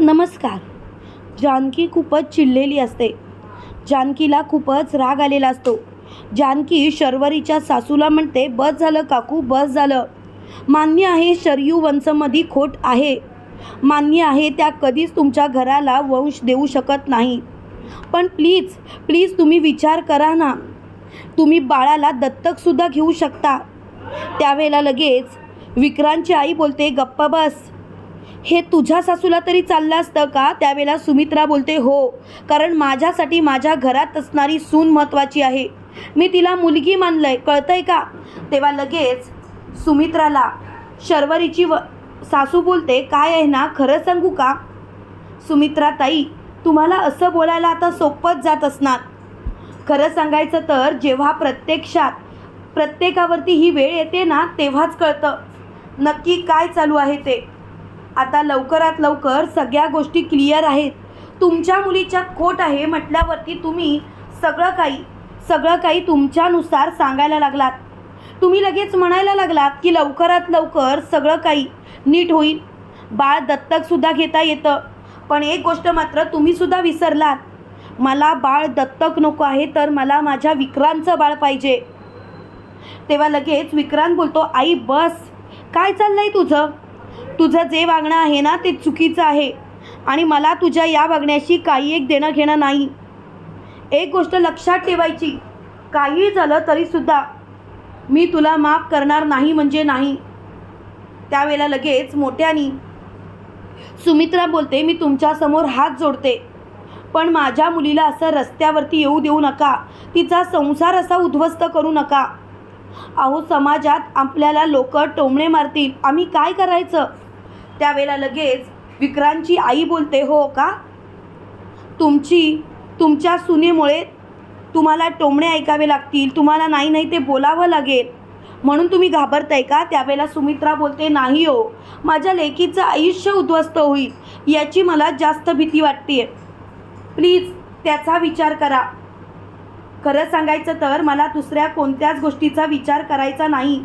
नमस्कार. जानकी खूपच चिडलेली असते. जानकीला खूपच राग आलेला असतो. जानकी शर्वरीच्या सासूला म्हणते बस झालं काकू बस झालं. मान्य आहे शरयू वंशमध्ये खोट आहे. मान्य आहे त्या कधीच तुमच्या घराला वंश देऊ शकत नाही. पण प्लीज प्लीज तुम्ही विचार करा ना. तुम्ही बाळाला दत्तकसुद्धा घेऊ शकता. त्यावेळेला लगेच विक्रांतची आई बोलते गप्पा बस. हे तुझ्या सासूला तरी चाललं असतं का? त्यावेळेला सुमित्रा बोलते हो. कारण माझ्यासाठी माझ्या घरात असणारी सून महत्त्वाची आहे. मी तिला मुलगी मानलंय. कळतंय का? तेव्हा लगेच सुमित्राला शर्वरीची व सासू बोलते काय आहे ना? खरं सांगू का? सुमित्रा ताई तुम्हाला असं बोलायला आता सोपंच जात असणार. खरं सांगायचं तर जेव्हा प्रत्यक्षात प्रत्येकावरती ही वेळ येते ना तेव्हाच कळतं. नक्की काय चालू आहे ते? आता लवकरात लवकर सगळ्या गोष्टी क्लिअर आहेत. तुमच्या मुलीच्या खोट आहे म्हटल्यावरती तुम्ही सगळं काही सगळं काही तुमच्यानुसार सांगायला लागलात. तुम्ही लगेच म्हणायला लागलात की लवकरात लवकर सगळं काही नीट होईल. बाळ दत्तकसुद्धा घेता येतं. पण एक गोष्ट मात्र तुम्हीसुद्धा विसरलात. मला बाळ दत्तक नको आहे तर मला माझ्या विक्रांतचं बाळ पाहिजे. तेव्हा लगेच विक्रांत बोलतो आई बस. काय चाललं आहे तुझं? तुझं जे वागणं आहे ना ते चुकीचं आहे. आणि मला तुझ्या या वागण्याशी काही एक देणं घेणं नाही. एक गोष्ट लक्षात ठेवायची. काही झालं तरीसुद्धा मी तुला माफ करणार नाही म्हणजे नाही. त्यावेळेला लगेच मोठ्यानी सुमित्रा बोलते मी तुमच्यासमोर हात जोडते. पण माझ्या मुलीला असं रस्त्यावरती येऊ देऊ नका. तिचा संसार असा उद्ध्वस्त करू नका. अहो समाजात आपल्याला लोक टोमणे मारतील. आम्ही काय करायचं? त्यावेळेला लगेच विक्रांतची आई बोलते हो का? तुमची तुमच्या सुनेमुळे तुम्हाला टोमणे ऐकावे लागतील तुम्हाला नाही नाही ते बोलावं लागेल. म्हणून तुम्ही घाबरताय का? त्यावेळेला सुमित्रा बोलते नाही हो माझ्या लेकीचं आयुष्य उद्ध्वस्त होईल याची मला जास्त भीती वाटते. प्लीज त्याचा विचार करा. खरं सांगायचं तर मला दुसऱ्या कोणत्याच गोष्टीचा विचार करायचा नाही.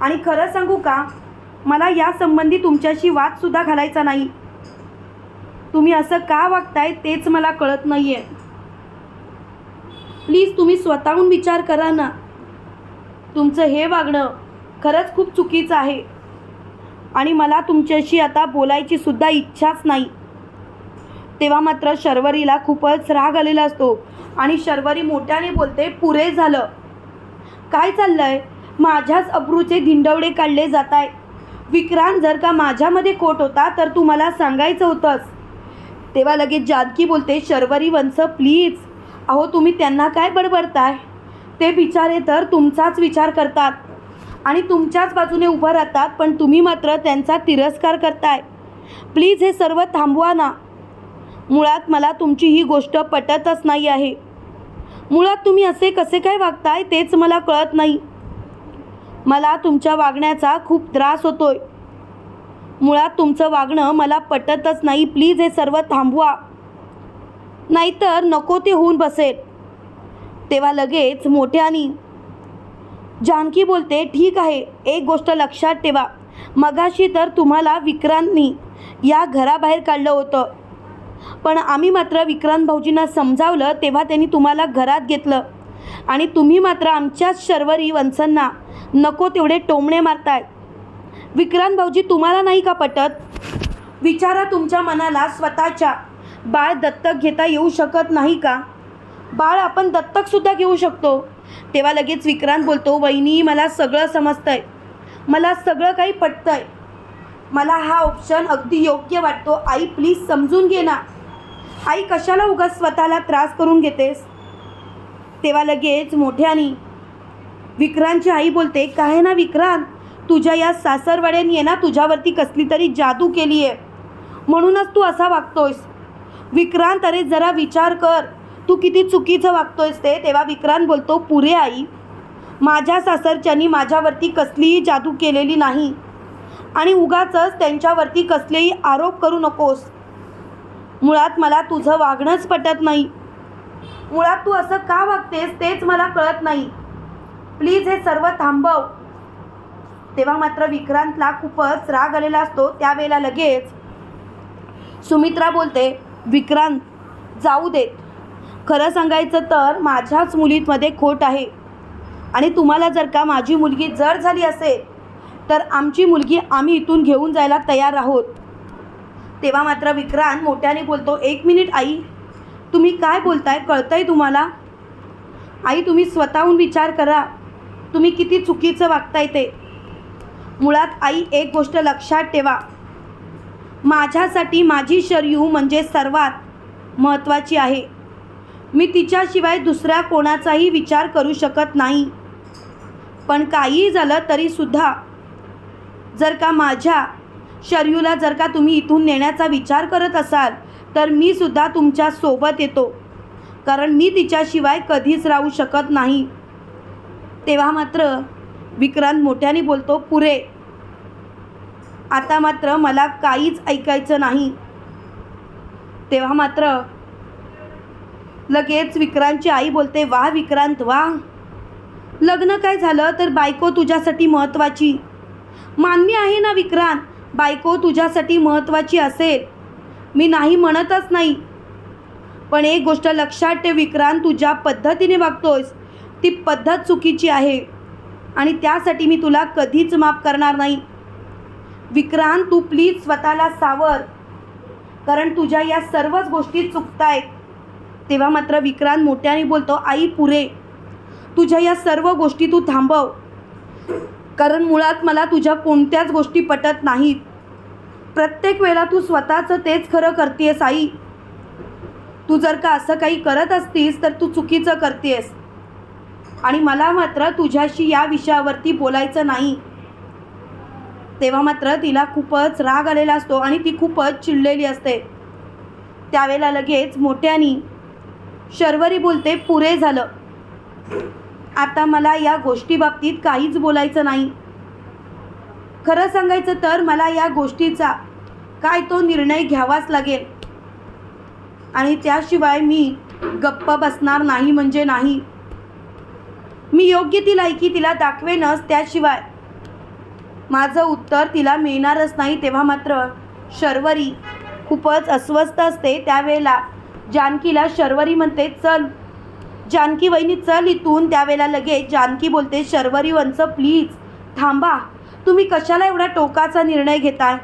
आणि खरं सांगू का? मला यासंबंधी तुमच्याशी वादसुद्धा घालायचा नाही. तुम्ही असं का वागताय तेच मला कळत नाही आहे प्लीज तुम्ही स्वतःहून विचार करा ना. तुमचं हे वागणं खरंच खूप चुकीचं आहे. आणि मला तुमच्याशी आता बोलायची सुद्धा इच्छाच नाही. तेव्हा मात्र शर्वरीला खूपच राग आलेला असतो आणि शर्वरी मोठ्याने बोलते पुरे झालं. काय चाललंय? माझ्याच अब्रूचे धिंडवडे काढले जात आहे विक्रांत जर का माझ्यामध्ये खोट होता तर तू मला सांगायचं होतंस. तेव्हा लगेच जानकी बोलते शर्वरी वंश प्लीज अहो तुम्ही त्यांना काय बडबडताय? ते बिचारे तर तुमचाच विचार करतात आणि तुमच्याच बाजूने उभं राहतात पण तुम्ही मात्र त्यांचा तिरस्कार करताय. प्लीज हे सर्व थांबवा ना. मुळात मला तुमची ही गोष्ट पटतच नाही आहे. मुळात तुम्ही असे कसे काय वागताय तेच मला कळत नाही. मला तुमच्या वागण्याचा खूप त्रास होतोय. मुळात तुमचं वागणं मला पटतच नाही. प्लीज हे सर्व थांबवा. नाहीतर नको ते होऊन बसेल. तेव्हा लगेच मोठ्यानी जानकी बोलते ठीक आहे एक गोष्ट लक्षात ठेवा. मगाशी तर तुम्हाला विक्रांतनी या घराबाहेर काढलं होतं. पण आम्ही मात्र विक्रांत भाऊजींना समजावलं तेव्हा त्यांनी तुम्हाला घरात घेतलं. आणि तुम्ही मात्र आमच्याच शर्वरी वंशांना नको तेवढे टोमणे मारतायत विक्रांत भाऊजी तुम्हाला नाही का पटत? विचारा तुमच्या मनाला स्वतःच्या. बाळ दत्तक घेता येऊ शकत नाही का? बाळ आपण दत्तकसुद्धा घेऊ शकतो. तेव्हा लगेच विक्रांत बोलतो वहिनी मला सगळं समजतंय. मला सगळं काही पटतंय. मला हा ऑप्शन अगदी योग्य वाटतो. आई प्लीज समजून घे ना. आई कशाला उगाच स्वतःला त्रास करून घेतेस? तेव्हा लगेच मोठ्यानी विक्रांतची आई बोलते काय ना विक्रांत? तुझ्या या सासरवाड्यांनी ना तुझ्यावरती कसली तरी जादू केली आहे. म्हणूनच तू असा वागतोयस. विक्रांत अरे जरा विचार कर. तू किती चुकीचं वागतोयस ते. तेव्हा विक्रांत बोलतो पुरे आई माझ्या सासरच्यांनी माझ्यावरती कसलीही जादू केलेली नाही आणि उगाचच त्यांच्यावरती कसलेही आरोप करू नकोस. मुळात मला तुझं वागणंच पटत नाही. मुळात तू असं का वागतेस तेच मला कळत नाही. प्लीज हे सर्व थांबव. तेव्हा मात्र विक्रांतला खूपच राग आलेला असतो. त्यावेळेला लगेच सुमित्रा बोलते विक्रांत जाऊ देत. खरं सांगायचं तर माझ्याच मुलीमध्ये खोट आहे. आणि तुम्हाला जर का माझी मुलगी जर झाली असेल तर आमची मुलगी आम्ही इथून घेऊन जायला तयार आहोत. तेव्हा मात्र विक्रांत मोठ्याने बोलतो एक मिनिट आई. तुम्ही काय बोलताय? कळतंय तुम्हाला? आई तुम्ही स्वतःहून विचार करा. तुम्ही किती चुकीचं वागताय ते. मुळात आई एक गोष्ट लक्षात ठेवा. माझ्यासाठी माझी शर्यू म्हणजे सर्वात महत्त्वाची आहे. मी तिच्याशिवाय दुसऱ्या कोणाचाही विचार करू शकत नाही. पण काहीही झालं तरीसुद्धा जर का माझ्या शर्यूला जर का तुम्ही इथून नेण्याचा विचार करत असाल तर मी सुद्धा तुमच्यासोबत येतो. कारण मी तिच्याशिवाय कधीच राहू शकत नाही. तेव्हा मात्र विक्रांत मोठ्याने बोलतो पुरे आता मात्र मला काहीच ऐकायचं नाही. तेव्हा मात्र लगेच विक्रांतची आई बोलते वा विक्रांत वा. लग्न काय झालं? तर बायको तुझ्यासाठी महत्त्वाची मान्य आहे ना विक्रांत बायको तुझ्यासाठी महत्त्वाची असेल. मी नाही म्हणतच नाही. पण एक गोष्ट लक्षात ठेव विक्रांत तुझ्या पद्धतीने वागतोयस ती पद्धत चुकीची आहे. आणि त्यासाठी मी तुला कधीच माफ करणार नाही. विक्रांत तू प्लीज स्वतःला सावर. कारण तुझ्या या सर्वच गोष्टी चुकतायत. तेव्हा मात्र विक्रांत मोठ्याने बोलतो आई पुरे. तुझ्या या सर्व गोष्टी तू थांबव. कारण मुळात मला तुझ्या कोणत्याच गोष्टी पटत नाहीत. प्रत्येक वेळेला तू स्वतःचं तेच खरं करतेस आई. तू जर का असं काही करत असतीस तर तू चुकीचं करतेस. आणि मला मात्र तुझ्याशी या विषयावरती बोलायचं नाही. तेव्हा मात्र तिला खूपच राग आलेला असतो आणि ती खूपच चिडलेली असते. त्यावेळेला लगेच मोठ्यानी शर्वरी बोलते पुरे झालं. आता मला या गोष्टीबाबतीत काहीच बोलायचं नाही. खरं सांगायचं तर मला या गोष्टीचा काय तो निर्णय घ्यावाच लागेल. आणि त्याशिवाय मी गप्प बसणार नाही म्हणजे नाही. मी योग्य ती लायकी तिला दाखवेनच त्याशिवाय. माझं उत्तर तिला मिळणारच नाही तेव्हा मात्र शर्वरी खूपच अस्वस्थ असते त्यावेळेला. जानकीला शर्वरी म्हणते चल. जानकी वहिनी चल इथून. त्यावेळेला लगेच जानकी बोलते शर्वरी वंच प्लीज थांबा. तुम्ही कशाला एवढा टोकाचा निर्णय घेताय?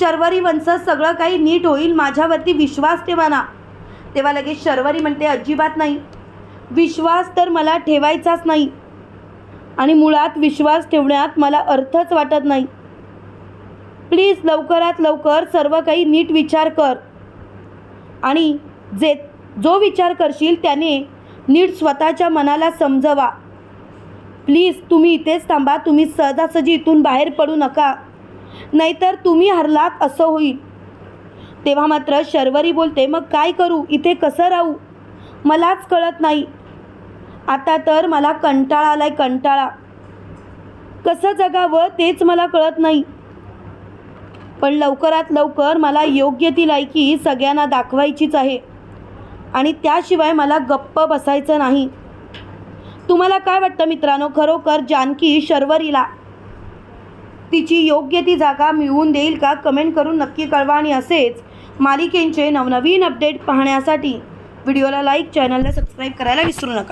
शर्वरी वंच सगळं काही नीट होईल माझ्यावरती विश्वास ठेवा ना. तेव्हा लगेच शर्वरी म्हणते अजिबात नाही. विश्वास तर मला ठेवायचाच नाही. आणि मुळात विश्वास ठेवण्यात मला अर्थच वाटत नाही. प्लीज लवकरात लवकर सर्व काही नीट विचार कर. आणि जे जो विचार करशील त्याने नीट स्वतःच्या मनाला समजवा. प्लीज तुम्ही इथेच थांबा तुम्ही सहजासहजी इथून बाहेर पडू नका. नाहीतर तुम्ही हरलात असं होईल. तेव्हा मात्र शर्वरी बोलते मग काय करू? इथे कसं राहू? मलाच कळत नाही. आता तर मला कंटाळा आलाय कंटाळा. कसं जगावं तेच मला कळत नाही. पण लवकरात लवकर मला योग्य ती लायकी सगळ्यांना दाखवायचीच आहे. आणि त्याशिवाय मला गप्प बसायचं नाही. तुम्हाला काय वाटतं मित्रांनो? खरोखर जानकी शर्वरीला तिची योग्य ती जागा मिळवून देईल का? कमेंट करून नक्की कळवा. आणि असेच मालिकेंचे नवनवीन अपडेट पाहण्यासाठी व्हिडिओला लाईक चॅनलला सबस्क्राईब करायला विसरू नका.